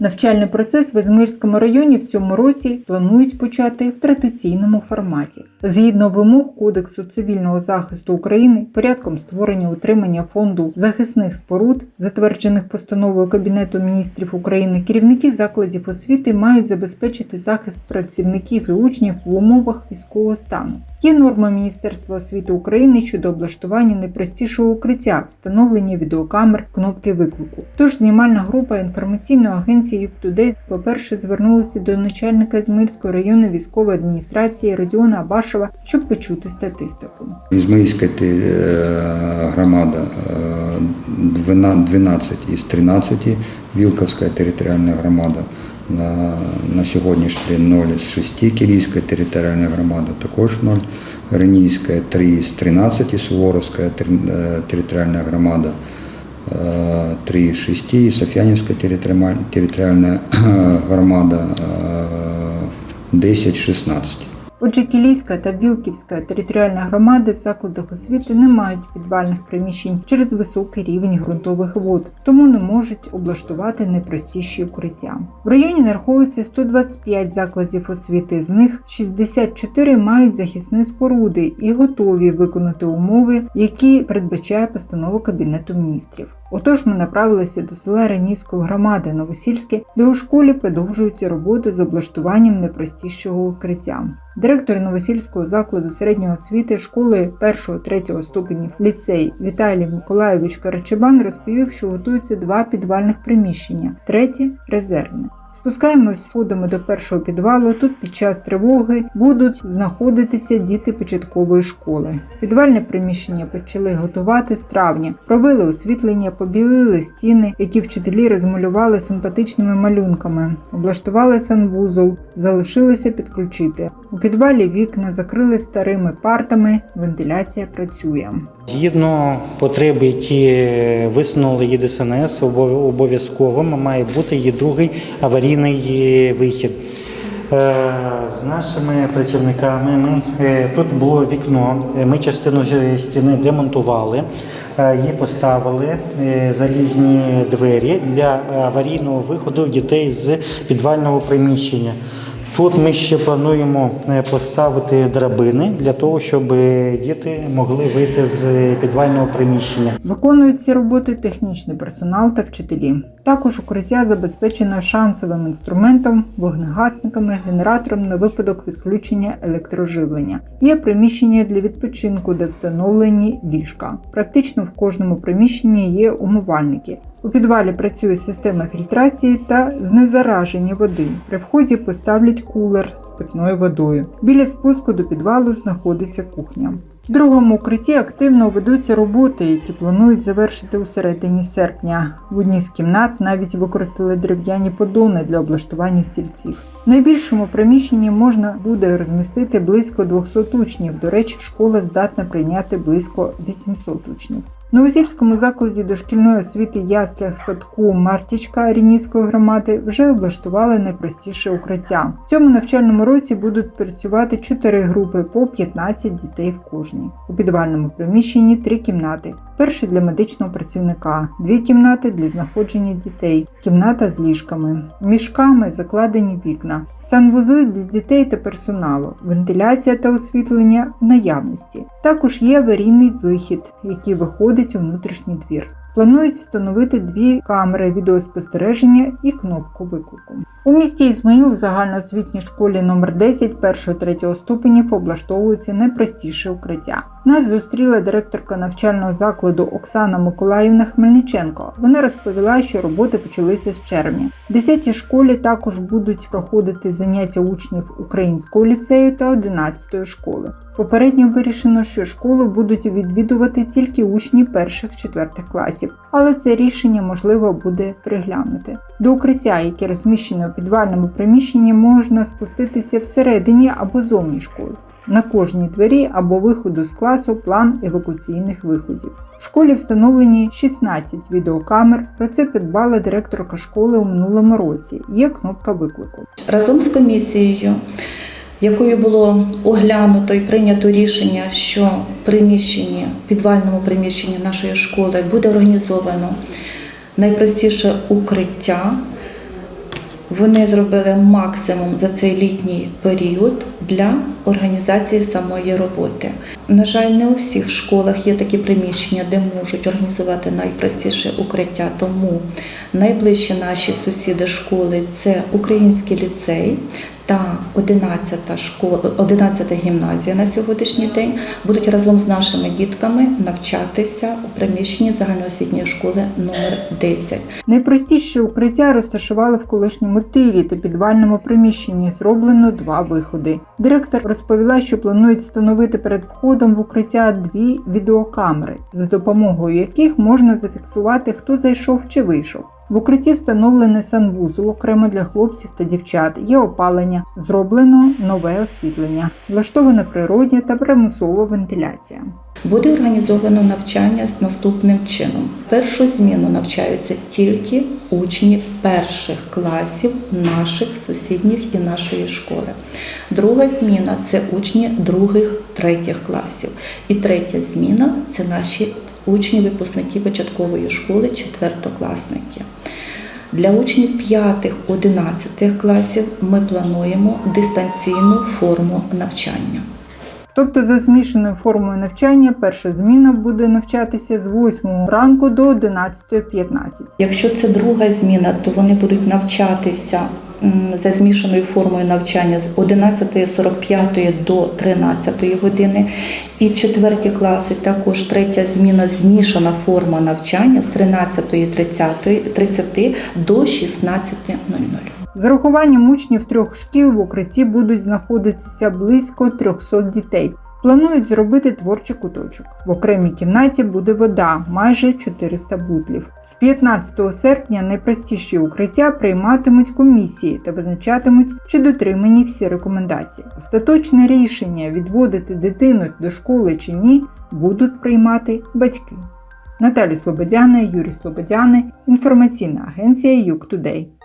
Навчальний процес в Ізмирському районі в цьому році планують почати в традиційному форматі. Згідно вимог Кодексу цивільного захисту України, порядком створення утримання фонду захисних споруд, затверджених постановою Кабінету міністрів України, керівники закладів освіти мають забезпечити захист працівників і учнів в умовах військового стану. Є норма Міністерства освіти України щодо облаштування найпростішого укриття, встановлення відеокамер, кнопки виклику. Тож знімальна група інформаційного інформаційної агенції «Юктудей» по-перше звернулася до начальника Ізмаїльської районної військової адміністрації Родіона Абашева, щоб почути статистику. Ізмаїльська е, громада е, 12 із 13, Вілковська територіальна громада на, на сьогоднішній день 0 з 6, Кілійська територіальна громада також 0, Гринійська 3 з 13, Суворовська е, територіальна громада 3,6, Соф'янівська територіальна е, громада е, 10-16. Отже, Кілійська та Білківська територіальні громади в закладах освіти не мають підвальних приміщень через високий рівень ґрунтових вод, тому не можуть облаштувати найпростіші укриття. В районі нараховується 125 закладів освіти. З них 64 мають захисні споруди і готові виконати умови, які передбачає постанова Кабінету міністрів. Отож, ми направилися до села Ранівської громади Новосільське, де у школі продовжуються роботи з облаштуванням найпростішого укриття. Директор Новосільського закладу середньої освіти школи 1-3 ступенів ліцей Віталій Миколаєвич Карачебан розповів, що готуються два підвальних приміщення, третє резервне. Спускаємось сходами до першого підвалу. Тут під час тривоги будуть знаходитися діти початкової школи. Підвальне приміщення почали готувати з травня, провели освітлення, побілили стіни, які вчителі розмалювали симпатичними малюнками, облаштували санвузол, залишилося підключити. У підвалі вікна закрили старими партами, вентиляція працює. Згідно потреб, які висунули ЄДСНС, обов- обов'язковим має бути і другий аварійний вихід. Е, З нашими працівниками ми, е, тут було вікно, е, ми частину стіни демонтували і поставили залізні двері для аварійного виходу дітей з підвального приміщення. Тут ми ще плануємо е, поставити драбини для того, щоб діти могли вийти з підвального приміщення. Виконують ці роботи технічний персонал та вчителі. Також укриття забезпечено шансовим інструментом, вогнегасниками, генератором на випадок відключення електроживлення. Є приміщення для відпочинку, де встановлені ліжка. Практично в кожному приміщенні є умивальники. У підвалі працює система фільтрації та знезараження води. При вході поставлять кулер з питною водою. Біля спуску до підвалу знаходиться кухня. В другому укритті активно ведуться роботи, які планують завершити у середині серпня. В одній з кімнат навіть використали дерев'яні подони для облаштування стільців. В найбільшому приміщенні можна буде розмістити близько 200 учнів. До речі, школа здатна прийняти близько 800 учнів. В Новосільському закладі дошкільної освіти яслях садку Мартічка Рінійської громади вже облаштували найпростіше укриття. В цьому навчальному році будуть працювати 4 групи по 15 дітей в кожній. У підвальному приміщенні 3 кімнати. Перша для медичного працівника, дві кімнати для знаходження дітей, кімната з ліжками, мішками закладені вікна, санвузли для дітей та персоналу, вентиляція та освітлення в наявності. Також є аварійний вихід, який виходить у внутрішній двір. Планують встановити дві камери відеоспостереження і кнопку виклику. У місті Ізмаїл в загальноосвітній школі номер 10 1-3 ступенів облаштовується найпростіше укриття. Нас зустріла директорка навчального закладу Оксана Миколаївна Хмельниченко. Вона розповіла, що роботи почалися з червня. В 10 школі також будуть проходити заняття учнів українського ліцею та 11 школи. Попередньо вирішено, що школу будуть відвідувати тільки учні перших-четвертих класів, але це рішення можливо буде приглянути. До укриття, яке розміщене у підвальному приміщенні, можна спуститися всередині або зовні школи. На кожній двері або виходу з класу план евакуаційних виходів. В школі встановлені 16 відеокамер. Про це підбала директорка школи у минулому році. Є кнопка виклику. разом з комісією, якою було оглянуто і прийнято рішення, що в приміщенні, підвальному приміщенні нашої школи буде організовано найпростіше укриття. Вони зробили максимум за цей літній період для організації самої роботи. На жаль, не у всіх школах є такі приміщення, де можуть організувати найпростіше укриття. Тому найближчі наші сусіди школи це український ліцей. Та 11 школа, 11 гімназія на сьогоднішній день будуть разом з нашими дітками навчатися у приміщенні загальноосвітньої школи номер 10. Найпростіше укриття розташували в колишньому тирі та підвальному приміщенні. Зроблено два виходи. Директор розповіла, що планують встановити перед входом в укриття дві відеокамери, за допомогою яких можна зафіксувати, хто зайшов чи вийшов. В укритті встановлений санвузол окремо для хлопців та дівчат. Є опалення, зроблено нове освітлення, влаштована природня та примусова вентиляція. Буде організовано навчання наступним чином. Першу зміну навчаються тільки учні перших класів наших сусідніх і нашої школи. Друга зміна це учні других, третіх класів. І третя зміна це наші учні випускники початкової школи, четвертокласники. Для учнів 5-11 класів ми плануємо дистанційну форму навчання. Тобто за змішаною формою навчання перша зміна буде навчатися з 8 ранку до 11.15. Якщо це друга зміна, то вони будуть навчатися за змішаною формою навчання з 11.45 до 13 години. І четверті класи також третя зміна змішана форма навчання з 13.30 до 16.00. З урахуванням учнів трьох шкіл в укритті будуть знаходитися близько 300 дітей. Планують зробити творчий куточок. В окремій кімнаті буде вода, майже 400 бутлів. З 15 серпня найпростіші укриття прийматимуть комісії та визначатимуть, чи дотримані всі рекомендації. Остаточне рішення відводити дитину до школи чи ні будуть приймати батьки. Наталі Слободяна, Юрій Слободяни, інформаційна агенція Юк Тудей.